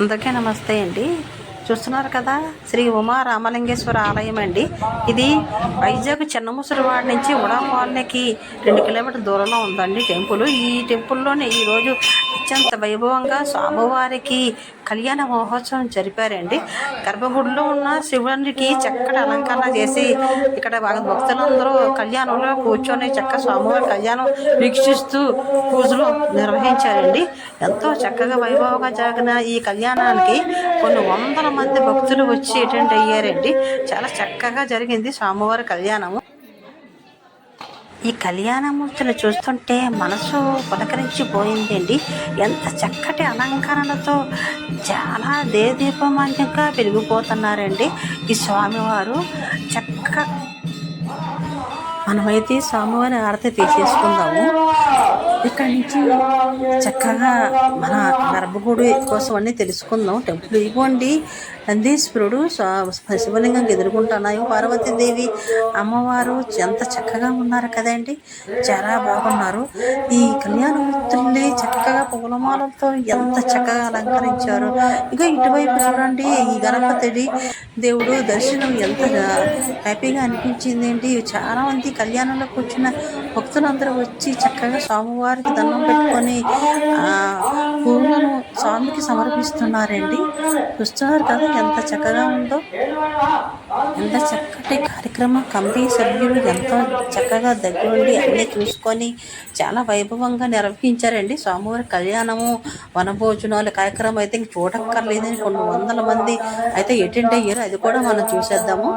అందరికీ నమస్తే అండి. చూస్తున్నారు కదా శ్రీ ఉమా రామలింగేశ్వర ఆలయం అండి. ఇది వైజాగ్ చిన్నముసరివాడ నుంచి ఉడాపాలకి రెండు కిలోమీటర్ దూరంలో ఉందండి టెంపుల్. ఈ టెంపుల్లోనే ఈరోజు అత్యంత వైభవంగా స్వామివారికి కళ్యాణ మహోత్సవం జరిపారండి. గర్భగుడిలో ఉన్న శివునికి చక్కటి అలంకరణ చేసి ఇక్కడ భక్తులందరూ కళ్యాణంలో కూర్చొని చక్క స్వామివారి కళ్యాణం వీక్షిస్తూ పూజలు నిర్వహించారండి. ఎంతో చక్కగా వైభవంగా జరిగిన ఈ కళ్యాణానికి కొన్ని వందల మంది భక్తులు వచ్చి అటెండ్ అయ్యారండి. చాలా చక్కగా జరిగింది స్వామివారి కళ్యాణము. ఈ కళ్యాణమూర్తిని చూస్తుంటే మనసు పులకరించిపోయిందండి. ఎంత చక్కటి అలంకరణతో చాలా దేదీపమాన్యంగా పెరిగిపోతున్నారండి ఈ స్వామివారు. చక్క మనమైతే స్వామివారి ఆరతి తీసేసుకుందాము. ఇక్కడ నుంచి చక్కగా మన గర్భగుడి కోసం అన్ని తెలుసుకుందాం. టెంపుల్ ఇవ్వండి నందీశ్వరుడు శివలింగం ఎదుర్కొంటున్నాయి పార్వతీదేవి అమ్మవారు ఎంత చక్కగా ఉన్నారు కదండి. చాలా బాగున్నారు. ఈ కళ్యాణ చక్కగా పూలమాలతో ఎంత చక్కగా అలంకరించారు. ఇంకా ఇటువైపు చూడండి ఈ గణపతిడి దేవుడు దర్శనం ఎంత హ్యాపీగా అనిపించింది ఏంటి చాలా మంది కళ్యాణంలో కూర్చున్న భక్తులందరూ వచ్చి చక్కగా స్వామివారికి దండం పెట్టుకొని పువ్వులను స్వామికి సమర్పిస్తున్నారండి. చూస్తున్నారు కదా ఎంత చక్కగా ఉందో ఎంత చక్కటి కార్యక్రమం కమిటీ సభ్యులు ఎంతో చక్కగా దగ్గరుండి అన్నీ చూసుకొని చాలా వైభవంగా నిర్వహించారండి. స్వామివారి కళ్యాణము వనభోజనాలు కార్యక్రమం అయితే ఇంక చూడక్కర్లేదని కొన్ని వందల మంది అయితే అటెండ్ అయ్యారు. అది కూడా మనం చూసేద్దాము.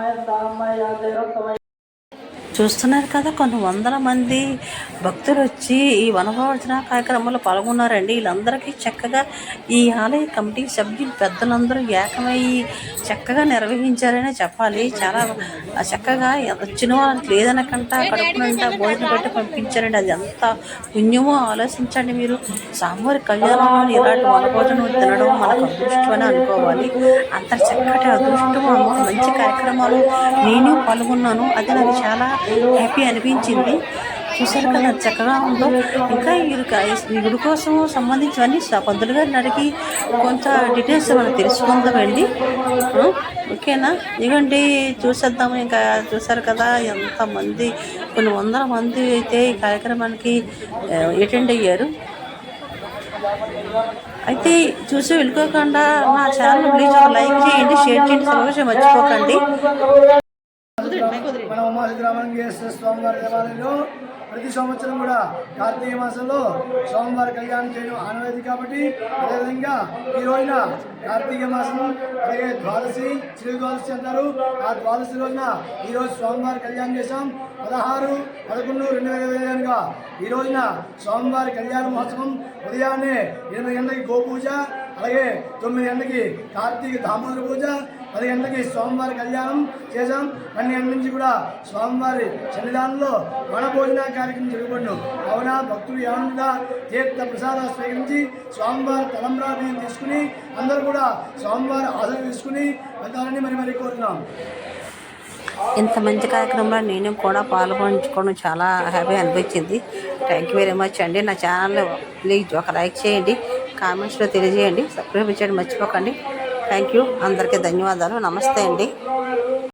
చూస్తున్నారు కదా కొన్ని వందల మంది భక్తులు వచ్చి ఈ వనభోజన కార్యక్రమంలో పాల్గొన్నారండి. వీళ్ళందరికీ చక్కగా ఈ ఆలయ కమిటీ సభ్యులు పెద్దలందరూ ఏకమయ్యి చక్కగా నిర్వహించారనే చెప్పాలి. చాలా చక్కగా వచ్చిన వాళ్ళకి లేదనకంట కడుపు నిండా భోజనం పెట్టి పంపించారండి. అది ఎంత పుణ్యమో ఆలోచించండి మీరు. సామూరి కళ్యాణంలో ఇలాంటి వనభోజనం తినడం మనకు అదృష్టం అని అనుకోవాలి. అంత చక్కటి అదృష్టం మంచి కార్యక్రమాలు నేను పాల్గొన్నాను. అది నాకు చాలా హ్యాపీ అనిపించింది. చూసారు కదా చక్కగా ఉందో. ఇంకా ఈ గుడి కోసం సంబంధించినవన్నీ పంతులు గారిని అడిగి కొంత డీటెయిల్స్ మనం తెలుసుకుందామండి. ఓకేనా? ఇదిగోండి చూసేద్దాము. ఇంకా చూసారు కదా ఎంతమంది కొన్ని వందల మంది అయితే ఈ కార్యక్రమానికి అటెండ్ అయ్యారు. అయితే చూసి వెళ్ళిపోకుండా నా ఛానల్ ప్లీజ్ ఒక లైక్ చేయండి షేర్ చేయండి సబ్స్క్రైబ్ మర్చిపోకండి. మన ఉమాసిద్రామలింగేశ్వర స్వామివారి దేవాలయంలో ప్రతి సంవత్సరం కూడా కార్తీక మాసంలో స్వామివారి కళ్యాణం చేయడం ఆనవాయితీ కాబట్టి అదేవిధంగా ఈ రోజున కార్తీక మాసం అలాగే ద్వాదశి శ్రీ ద్వాదశి అంటారు. ఆ ద్వాదశి రోజున ఈరోజు సోమవారం స్వామివారి కళ్యాణం చేశాం. పదహారు పదకొండు రెండు వేల ఇరవై ఐదుగా ఈ రోజున స్వామివారి కళ్యాణ మహోత్సవం ఉదయాన్నే ఎనిమిది గంటలకి గోపూజ అలాగే తొమ్మిది గంటలకి కార్తీక దామోదర పూజ పది గంటలకి స్వామివారి కళ్యాణం చేశాం. పన్నెండు నుంచి కూడా స్వామివారి సన్నిధానంలో వనభోజన కార్యక్రమం జరుగుబడిను కావున భక్తులు ఏమన్నా తీర్థ ప్రసాదాలు స్వీకరించి స్వామివారి తలంబ్రా బియ్యం తీసుకుని అందరూ కూడా స్వామివారి ఆశలు తీసుకుని వెళ్తారని మరి మరి కోరుతున్నాం. ఇంత మంచి కార్యక్రమంలో నేను కూడా పాల్గొంచుకోవడం చాలా హ్యాపీ అనిపించింది. థ్యాంక్ యూ వెరీ మచ్ అండి. నా ఛానల్లో ప్లీజ్ ఒక లైక్ చేయండి. కామెంట్స్లో తెలియజేయండి. సబ్స్క్రైబ్ చేయండి మర్చిపోకండి. Thank you. అందరికీ ధన్యవాదాలు. నమస్తే అండి.